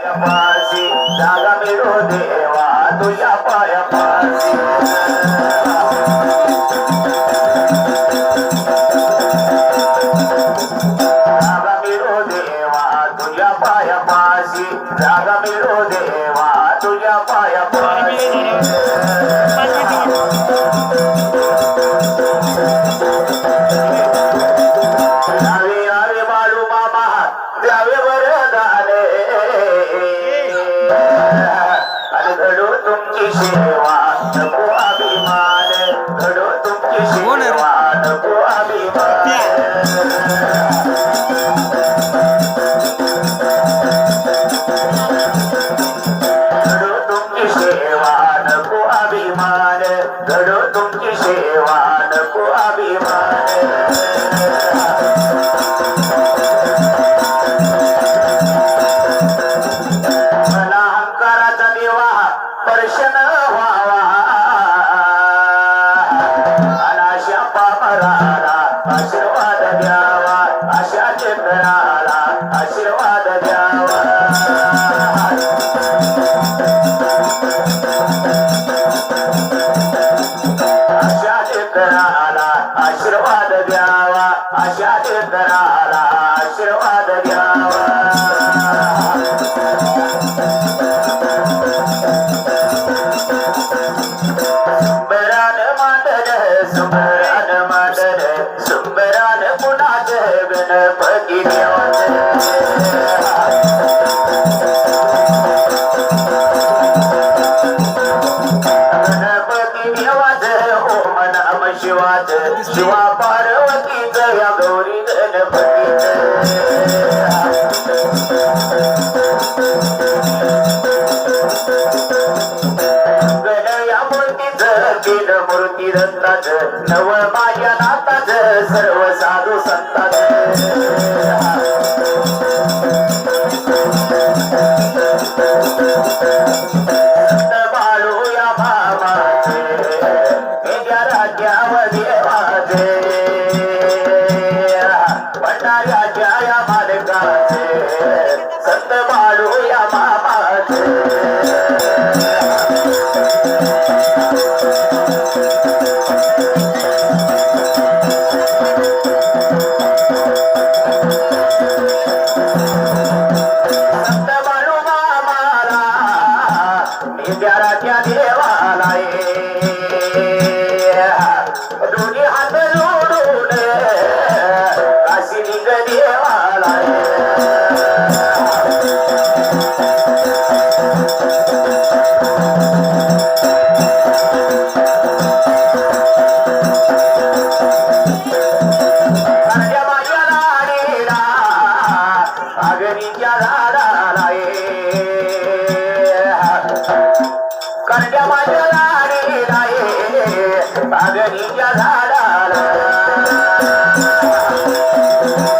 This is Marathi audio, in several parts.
पाशी जागा मिळू देवा तुझ्या पाया पाशी द्यावा अशा मिळाला आशीर्वाद द्या.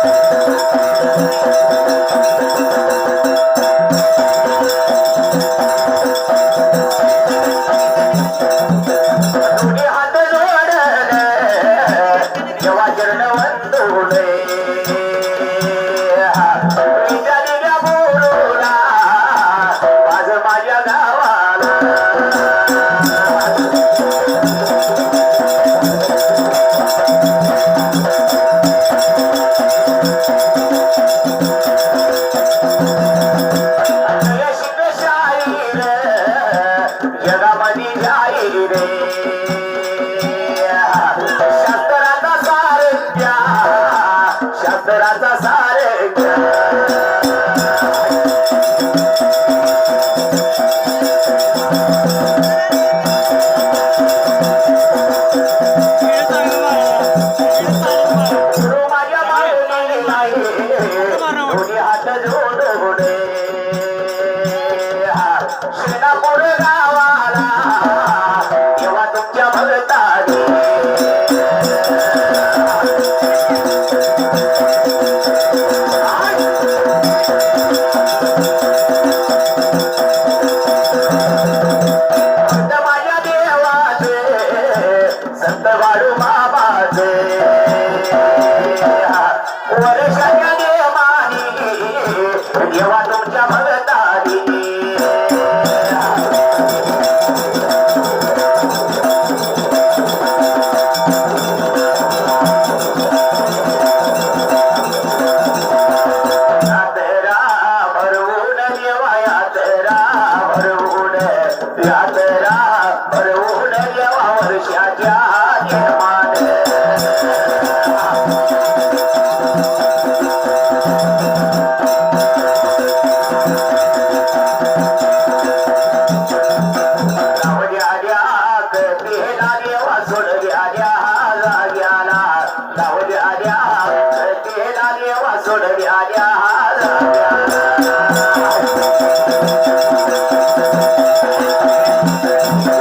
Thank you. జగమని జాయి రే Música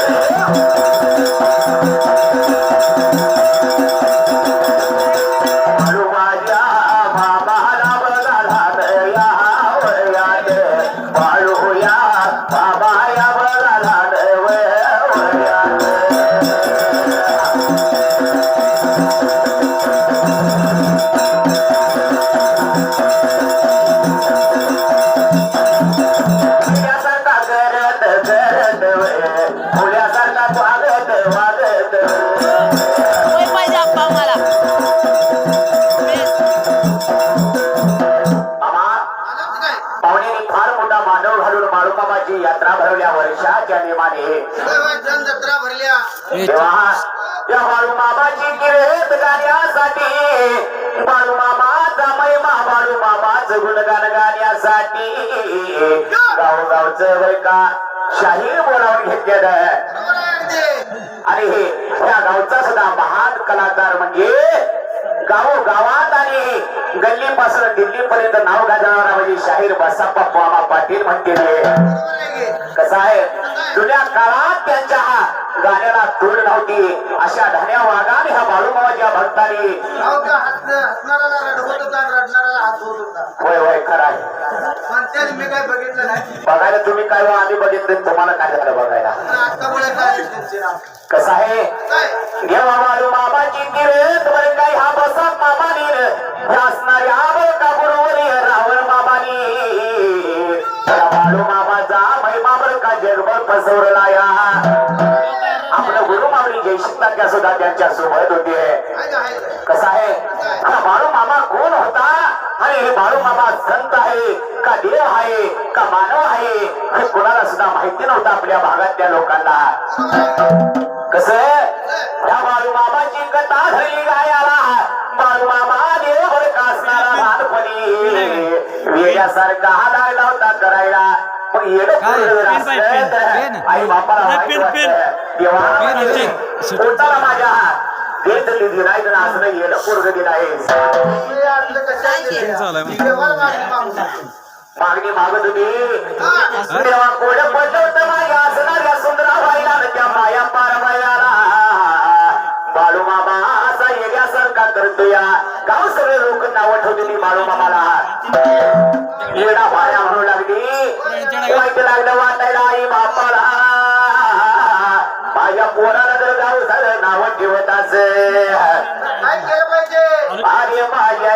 निमाने. जन जत्रा भरल्या. या बाळूमामाची गिरेत गाण्यासाठी. बाळूमामाचा महिमा बाळूमामाच गुणगान गाण्यासाठी. गावगावचं वय का शाहीर बोलावून घेतलेलं आणि हे त्या गावचा सुद्धा महान कलाकार म्हणजे गावो गावात आणि गल्लीपासून दिल्लीपर्यंत नाव गाजवणारा म्हणजे शाहीर बसाप्पा पाटील म्हणते कसं आहे? जुन्या काळात त्यांच्या गाण्याला तोड नव्हती अशा धन्या वागाने ह्या बाळूमामाच्या भक्तांनी होय होय खरं आहे. मी काय बघितलं नाही. बघायला तुम्ही काय हो, आम्ही बघितलं तुम्हाला काय झालं बघायला? कसं आहे? देवा बाळू मामाची किरेत बरं काय? हा बसा मामानी असणारी आवड का गुरुवरी रावण मामानी त्या बाळू मामाचा महिमा बरं का जगभर पसरला या त्या सुद्धा त्यांच्यासोबत होते? कसं आहे? हा बाळू मामा कोण होता? आणि हे बाळू मामा संत आहे का देव आहे का मानव आहे? हे कोणाला सुद्धा माहिती नव्हतं आपल्या भागातल्या लोकांना. कस त्या बाळू मामाची कथा घरी गायाला. बाळू मामा देवर कासणारा लहानपणी वेड्यासारखा हा लागला होता करायला. काय? पेन पाहिजे, पेन, पेन. पेन. देवा मागणी मागू. मागणी मागत होती कोण पडलं होतं माझ्या असणाऱ्या सुंदरा बाईला आणि त्या माया पारवायाला बाळू मामा असा येण्यासारखा करतो या गाव सगळे लोक नाव ठेवलेली बाळू मामाला. येडा पाया म्हणू लागली. वाईट लागलं वाटायला आई बापाला. माझ्या पोराला जर गाव झालं नाव ठेवत असे अरे माझ्या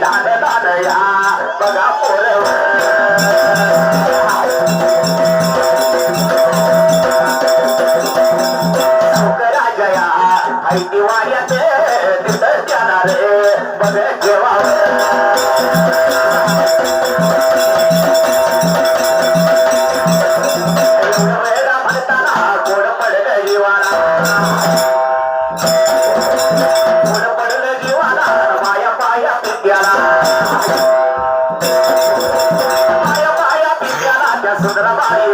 大的大的呀，把它火了。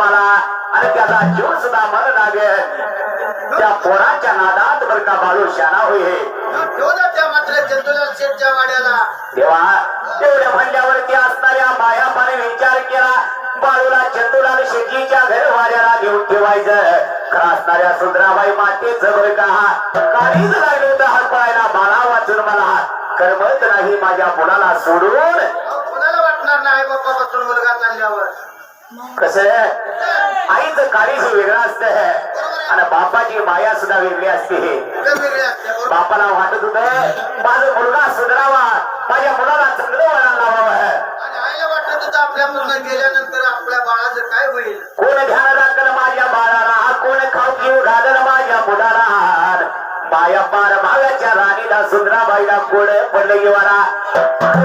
कामाला आणि त्याचा जीव सुद्धा मन लागेल त्या पोराच्या नादात बरं का बाळू शाना चंदुला वाड्याला. तेव्हा तेवढ्या म्हणल्यावरती असणाऱ्या मायापाने विचार केला बाळूला चंदूलाल शेतीच्या घरवाऱ्याला घेऊन ठेवायचं. खरं असणाऱ्या सुंदराबाई मातेच बरं का काहीच लागलं होतं हरपळायला बाळा वाचून मला करमत नाही माझ्या मुलाला सोडून. कोणाला वाटणार नाही बाप्पा पासून मुलगा चालल्यावर? कसं आईचं काळीच वेगळं असतं. आणि बापाची माया सुद्धा वेगळी असते. बापाला वाटत होत माझा मुलगा सुधारावा. माझ्या मुलाला चांगलं वळण लावावं. होतं आपल्यापासून गेल्यानंतर आपल्या बाळाचं काय होईल? कोण ध्यान राखल माझ्या बाळाला? कोण खाऊ घेऊ घालल माझ्या मुलाला? माया पार भाव्याच्या राणीला सुंदराबाईला कोण पडलं येवाला?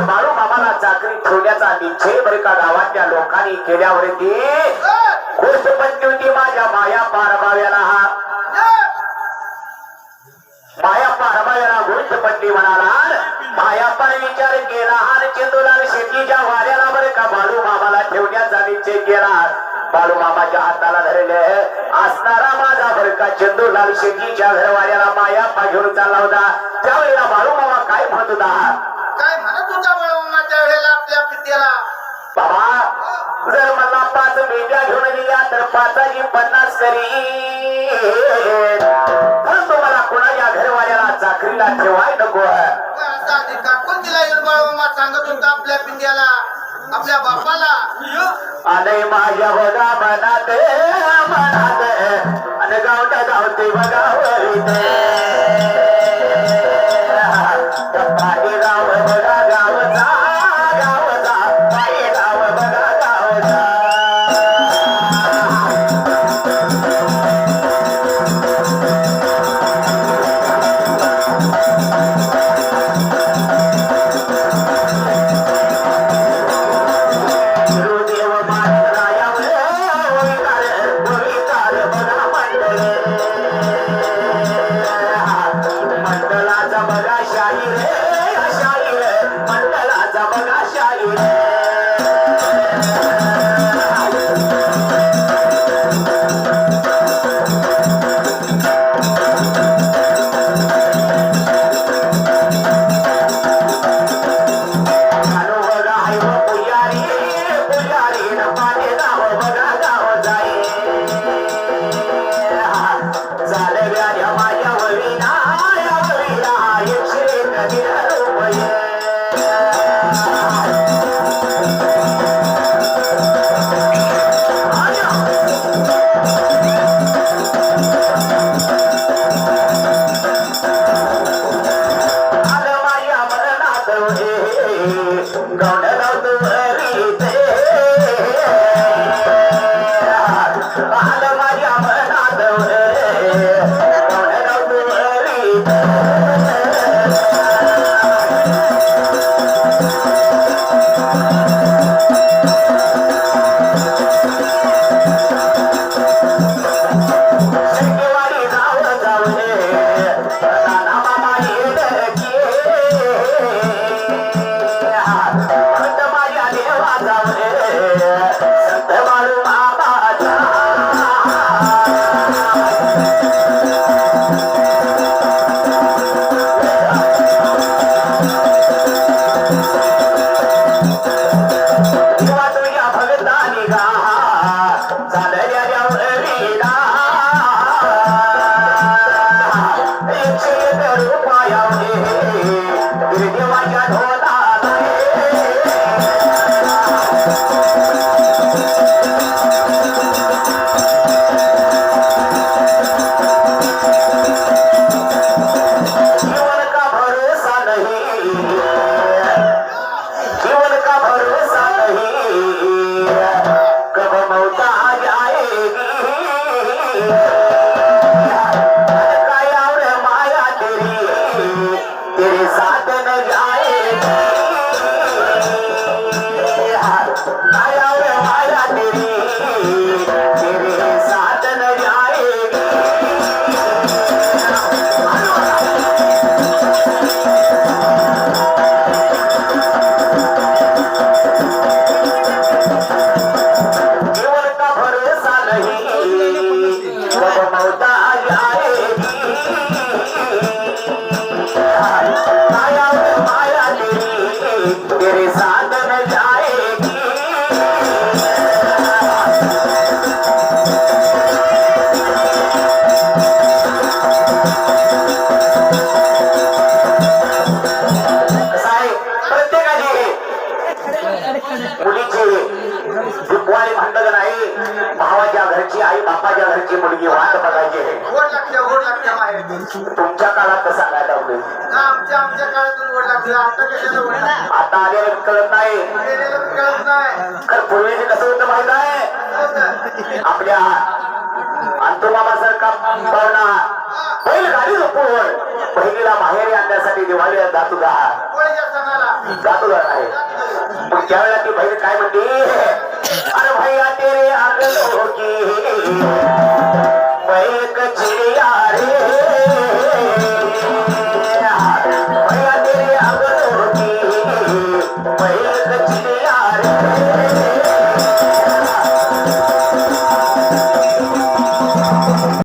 मारू. गावाला चाकरी ठेवण्याचा निश्चय बरं का गावातल्या लोकांनी केल्यावर केल्यावरती गोष्ट पंचली होती माझ्या माया पारभाव्याला. हा माया पारभाव्याला गोष्ट पडली म्हणाला माया मायाप्पाने विचार केला आणि चेंदूलाल शेतीच्या वाऱ्याला बरे का बालू मामाला ठेवण्याचा निश्चय केला बालू मामाच्या हाताला धरले असणारा माझा बरं का चंदूलाल शेतीच्या घरवाऱ्याला मायाप्पा घेऊन चालला होता. त्यावेळेला बालू मामा काय म्हणत होता? मेंढ्या घेऊन दिल्या तर पाचाची पन्नास करी. परंतु मला कुणाच्या घरवाल्याला चाकरीला ठेवाय नको? कोण दिला बाळा सांगत होता आपल्या पिंड्याला आपल्या बापाला. आलंय माझ्या बघा मनात मनात. आणि गावता गावते बघा पाणी 咋来的 घरची मुलगी वाट बघायची आहे लागते लागते माहेर तुमच्या काळात कसं सांगायला आवडेल आमच्या आमच्या काळातून लागते. आता कशाला गोड लागते? आता आलेले कळत नाही. कळत नाही. तर पूर्वीचे कसं होतं माहीत आहे. आपल्या अंतुमामासारखा पाहुणा बैल गाडी झोपून बहिणीला माहेरी आणण्यासाठी दिवाळीला जात सणाला. जात होता नाही मग त्यावेळेला ती बहीण काय म्हणते? अरे भैया तेरे आंगन की मैं कचिया रे भैया तेरे आंगन मैं रे